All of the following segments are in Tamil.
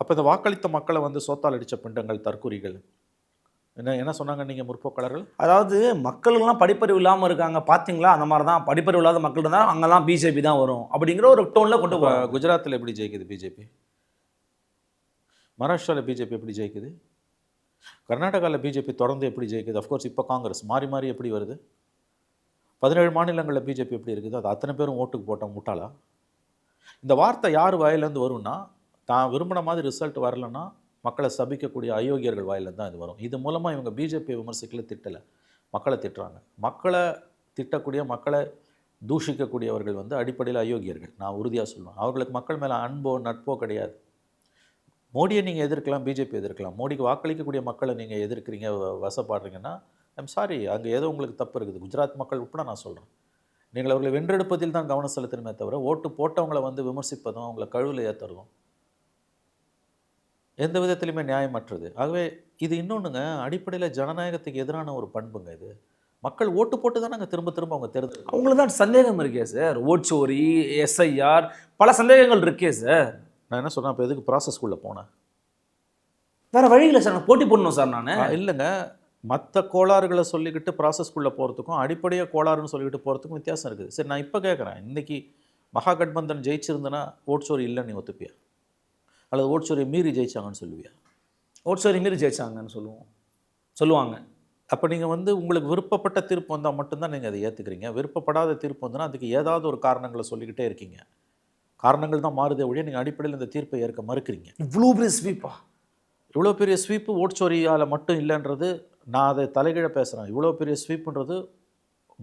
அப்போ இந்த வாக்களித்த மக்களை வந்து சோத்தால் அடித்த பிண்டங்கள் தற்குறிகள். என்ன என்ன சொன்னாங்க நீங்கள் முற்போக்காளர்கள்? அதாவது மக்கள்லாம் படிப்பறிவு இல்லாமல் இருக்காங்க. பார்த்தீங்களா அந்த மாதிரி தான் படிப்பறிவு இல்லாத மக்கள் இருந்தால் அங்கெல்லாம் பிஜேபி தான் வரும் அப்படிங்கிற ஒரு டோனில் கொண்டு போகிறாங்க குஜராத்தில் எப்படி ஜெயிக்குது பிஜேபி மகாராஷ்டிராவில் பிஜேபி எப்படி ஜெயிக்குது? கர்நாடகாவில் பிஜேபி தொடர்ந்து எப்படி ஜெயிக்குது? அஃப்கோர்ஸ் இப்போ காங்கிரஸ். மாறி மாறி எப்படி வருது? பதினேழு மாநிலங்களில் பிஜேபி எப்படி இருக்குது? அது அத்தனை பேரும் ஓட்டுக்கு போட்டோம் முட்டாளா? இந்த வார்த்தை யார் வாயிலேருந்து வரும்னா தான் விரும்பின மாதிரி ரிசல்ட் வரலன்னா மக்களை சபிக்கக்கூடிய அயோக்கியர்கள் வாயில் தான் இது வரும். இது மூலமாக இவங்க பிஜேபி விமர்சிக்கல திட்டலை. மக்களை திட்டுறாங்க. மக்களை திட்டக்கூடிய மக்களை தூஷிக்கக்கூடியவர்கள் வந்து அடிப்படையில் அயோக்கியர்கள். நான் உறுதியாக சொல்லுவேன். அவர்களுக்கு மக்கள் மேலே அன்போ நட்போ கிடையாது. மோடியை நீங்கள் எதிர்க்கலாம் பிஜேபி எதிர்க்கலாம். மோடிக்கு வாக்களிக்கக்கூடிய மக்களை நீங்கள் எதிர்க்கிறீங்க வசப்படுறீங்கன்னா ஐம் சாரி அங்கே ஏதோ உங்களுக்கு தப்பு இருக்குது. குஜராத் மக்கள் உட்பட நான் சொல்கிறேன் நீங்கள் அவர்களை வென்றெடுப்பதில் தான் கவனம் செலுத்தணுமே தவிர ஓட்டு போட்டவங்களை வந்து விமர்சிப்பதும் அவங்களை கழுவில் ஏற்றுறதும் எந்த விதத்திலுமே நியாயமற்றது. ஆகவே இது இன்னொன்றுங்க அடிப்படையில் ஜனநாயகத்துக்கு எதிரான ஒரு பண்புங்க இது. மக்கள் ஓட்டு போட்டு தான் நாங்கள் திரும்ப திரும்ப அவங்க தேர்தல் அவங்களுக்கு தான் சந்தேகம் இருக்கே சார். ஓட்சோரி எஸ்ஐஆர் பல சந்தேகங்கள் இருக்கே சார். நான் என்ன சொன்னேன் அப்போ எதுக்கு ப்ராசஸ்க்குள்ளே போனேன்? வேற வழி இல்லை சார் நான் போட்டி போடணும் சார் நான். இல்லைங்க. மற்ற கோளாறுகளை சொல்லிக்கிட்டு ப்ராசஸ்க்குள்ளே போகிறதுக்கும் அடிப்படையாக கோளாறுன்னு சொல்லிக்கிட்டு போகிறதுக்கும் வித்தியாசம் இருக்குது. சரி நான் இப்போ கேட்குறேன் இன்னைக்கு மகாகட்பந்தன் ஜெயிச்சிருந்தனா ஓட்சோரி இல்லைன்னு நீ ஒத்துப்பியா? அல்லது ஓட்சோரியை மீறி ஜெயிச்சாங்கன்னு சொல்லுவியா? ஓட்சோரி மீறி ஜெயிச்சாங்கன்னு சொல்லுவோம். சொல்லுவாங்க. அப்போ நீங்கள் வந்து உங்களுக்கு விருப்பப்பட்ட தீர்ப்பு வந்தால் மட்டும்தான் நீங்கள் அதை ஏற்றுக்கிறீங்க விருப்பப்படாத தீர்ப்பு வந்துன்னா அதுக்கு ஏதாவது ஒரு காரணங்களை சொல்லிக்கிட்டே இருக்கீங்க. காரணங்கள் தான் மாறுதே ஒழிய நீங்கள் அடிப்படையில் இந்த தீர்ப்பை ஏற்க மறுக்கிறீங்க. இவ்வளோ பெரிய ஸ்வீப்பா இவ்வளோ பெரிய ஸ்வீப்பு ஓட்சோரியால் மட்டும் இல்லைன்றது நான் அதை தலைகீழ பேசுகிறேன் இவ்வளோ பெரிய ஸ்வீப்புன்றது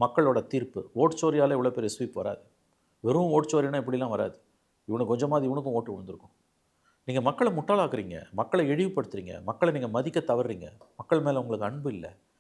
மக்களோட தீர்ப்பு. ஓட்சோரியால் இவ்வளோ பெரிய ஸ்வீப் வராது. வெறும் ஓட்சோரினா இப்படிலாம் வராது. இவனுக்கு கொஞ்சமாவது இவனுக்கும் ஓட்டு விழுந்திருக்கும். நீங்கள் மக்களை முட்டாளாக்குறீங்க. மக்களை இழிவுபடுத்துறீங்க. மக்களை நீங்கள் மதிக்க தவறுறீங்க. மக்கள் மேலே உங்களுக்கு அன்பு இல்லை.